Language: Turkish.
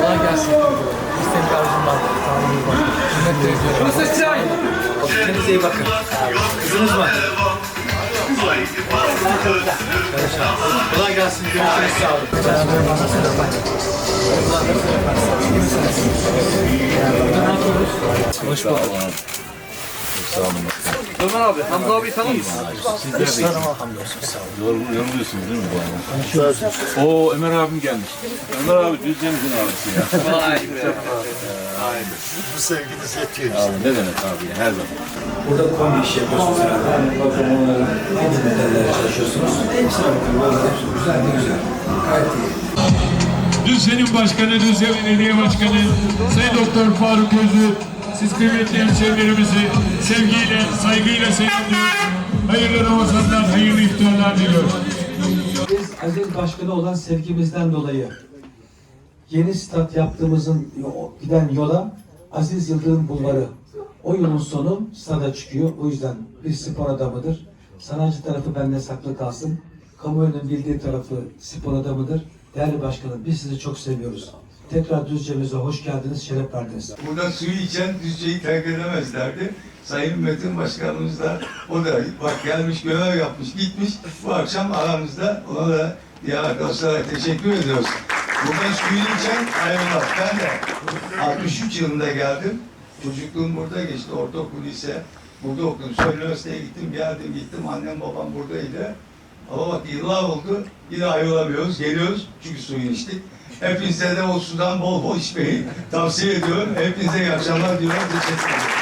Kolay gelsin. İstedim bir arzum var. Tamam, iyi bakın. Hürmetle ediyorum. Burası çay. Kendinize iyi bakın. Kızınız? Çalışalım. Kolay gelsin. Görüşürüz. Sağ olun. Beraber bana selam. Ulan nasıl Sağ olun. Ömer abi, Hamza abi tanır mısın? Sizler de Hamdolsun sağ olun. yor- yoruluyorsunuz değil mi bu arada? Oo Ömer abim gelmiş. Ömer abi Düzce'mizin abisi ya. Vay be. Bu sevginiz yetiyor. abi ne demek abi ya her zaman. Burada kombi iş yapıyorsunuz herhalde. Bakın onların hangi modellerle çalışıyorsunuz? Hepsine bakın. Vallahi güzel de güzel. Gayet iyi. Düzce'nin başkanı, Düzce Belediye Başkanı Sayın Doktor Faruk Özü siz kıymetli hemşehrilerimizi sevgiyle, saygıyla selamlıyoruz. Hayırlı Ramazanlar, hayırlı iftarlar diliyoruz. Biz Aziz Başkanı olan sevgimizden dolayı yeni stat yaptığımızın giden yola Aziz Yıldırım Bulvarı. O yolun sonu stada çıkıyor. O yüzden bir spor adamıdır. Sanayici tarafı bende saklı kalsın. Kamuoyunun bildiği tarafı spor adamıdır. Değerli başkanım biz sizi çok seviyoruz. Tekrar Düzce'mize hoş geldiniz, şeref verdiniz. Burada suyu içen Düzce'yi terk edemezlerdi. Sayın Metin Başkanımız da o da bak gelmiş görev yapmış gitmiş. Bu akşam aramızda ona da diğer arkadaşlara teşekkür ediyoruz. Burada suyu içen ayrılmaz. Ben de 63 yılında geldim. Çocukluğum burada geçti. Ortaokul, lise. Burada okudum. Üniversiteye gittim, geldim, gittim. Annem babam buradaydı. Ama bak yıllar oldu. Yine ayrılamıyoruz. Geliyoruz çünkü suyunu içtik. Hepinize de o sudan bol bol içmeyi tavsiye ediyorum. Hepinize iyi akşamlar diyorum. Teşekkür ederim.